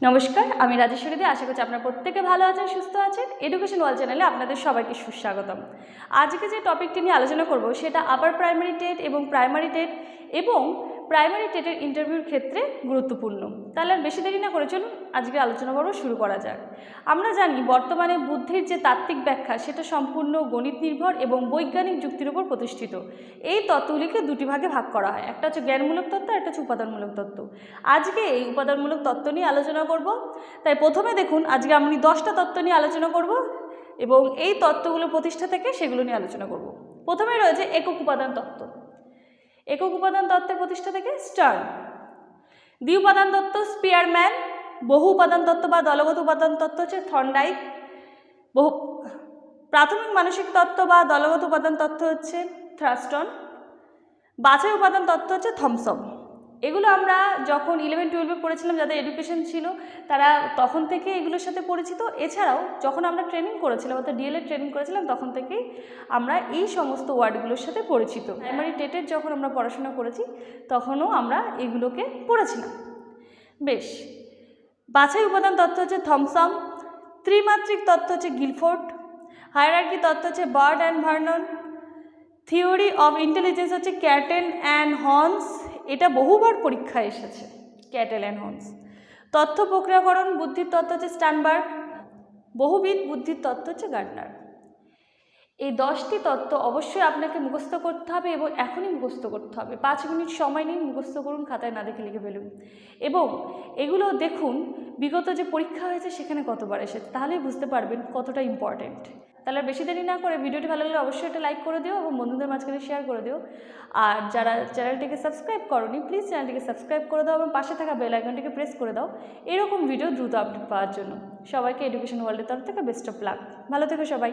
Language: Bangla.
নমস্কার, আমি রাজেশ্বরী দে। আশা করছি আপনারা প্রত্যেকে ভালো আছেন, সুস্থ আছেন। এডুকেশন ওয়াল চ্যানেলে আপনাদের সবাইকে সুস্বাগতম। আজকে যে টপিকটি নিয়ে আলোচনা করব, সেটা আপার প্রাইমারি টেট এবং প্রাইমারি টেট এবং প্রাইমারি টেটের ইন্টারভিউর ক্ষেত্রে গুরুত্বপূর্ণ। তাহলে আর বেশি দেরি না করে চলুন আজকে আলোচনা পর্ব শুরু করা যাক। আমরা জানি বর্তমানে বুদ্ধির যে তাত্ত্বিক ব্যাখ্যা, সেটা সম্পূর্ণ গণিত নির্ভর এবং বৈজ্ঞানিক যুক্তির উপর প্রতিষ্ঠিত। এই তত্ত্বগুলিকে দুটি ভাগে ভাগ করা হয়, একটা হচ্ছে জ্ঞানমূলক তত্ত্ব আর একটা হচ্ছে উপাদানমূলক তত্ত্ব। আজকে এই উপাদানমূলক তত্ত্ব নিয়ে আলোচনা করব। তাই প্রথমে দেখুন, আজকে আমি দশটা তত্ত্ব নিয়ে আলোচনা করব এবং এই তত্ত্বগুলো প্রতিষ্ঠা থেকে সেগুলো নিয়ে আলোচনা করব। প্রথমে রয়েছে একক উপাদান তত্ত্ব। একক উপাদান তত্ত্বের প্রতিষ্ঠা থেকে স্টার্ন দ্বি উপাদান তত্ত্ব, স্পিয়ারম্যান। বহু উপাদান তত্ত্ব বা দলগত উপাদান তত্ত্ব হচ্ছে থন্ডাইক বহু, প্রাথমিক মানসিক তত্ত্ব বা দলগত উপাদান তত্ত্ব হচ্ছে থ্রাস্টন। বাছাই উপাদান তত্ত্ব হচ্ছে থমসম এগুলো আমরা যখন ইলেভেন টুয়েলভে পড়েছিলাম, যাদের এডুকেশন ছিল, তারা তখন থেকে এগুলোর সাথে পরিচিত। এছাড়াও যখন আমরা ট্রেনিং করেছিলাম, অর্থাৎ ডিএলএড ট্রেনিং করেছিলাম, তখন থেকেই আমরা এই সমস্ত ওয়ার্ডগুলোর সাথে পরিচিত। প্রাইমারি টেটের যখন আমরা পড়াশোনা করেছি, তখনও আমরা এগুলোকে পড়েছিলাম। বেশ। বাছাই উপাদান তত্ত্ব হচ্ছে থমসম, ত্রিমাত্রিক তত্ত্ব হচ্ছে গিলফোর্ড, হায়ারার্কি তত্ত্ব হচ্ছে Burt and Vernon, theory of intelligence হচ্ছে ক্যাটেন অ্যান্ড হর্নস বহুবার পরীক্ষায় এসেছে, ক্যাটেল অ্যান্ড হোমস তথ্য প্রক্রিয়াকরণ, বুদ্ধির তত্ত্ব হচ্ছে স্ট্যানবার্গ, বহুবিধ বুদ্ধির তত্ত্ব হচ্ছে গার্ডনার এই দশটি তত্ত্ব অবশ্যই আপনাকে মুখস্থ করতে হবে এবং এখনই মুখস্থ করতে হবে। পাঁচ মিনিট সময় নিন, মুখস্থ করুন, খাতায় না দেখে লিখে ফেলুন। এবং এগুলো দেখুন, বিগত যে পরীক্ষা হয়েছে সেখানে কতবার এসেছে, তাহলেই বুঝতে পারবেন কতটা ইম্পর্ট্যান্ট তাহলে বেশি দেরি না করে ভিডিওটি ভালো লাগলে অবশ্যই এটা লাইক করে দিও এবং বন্ধুদের মাঝখানে শেয়ার করে দিও। আর যারা চ্যানেলটিকে সাবস্ক্রাইব করনি প্লিজ চ্যানেলটিকে সাবস্ক্রাইব করে দাও এবং পাশে থাকা বেল আইকনটিকে প্রেস করে দাও। এরকম ভিডিও দ্রুত আপডেট পাওয়ার জন্য। সবাইকে এডুকেশন ওয়ার্ল্ডের তরফ থেকে বেস্ট অফ লাক ভালো থেকো সবাই।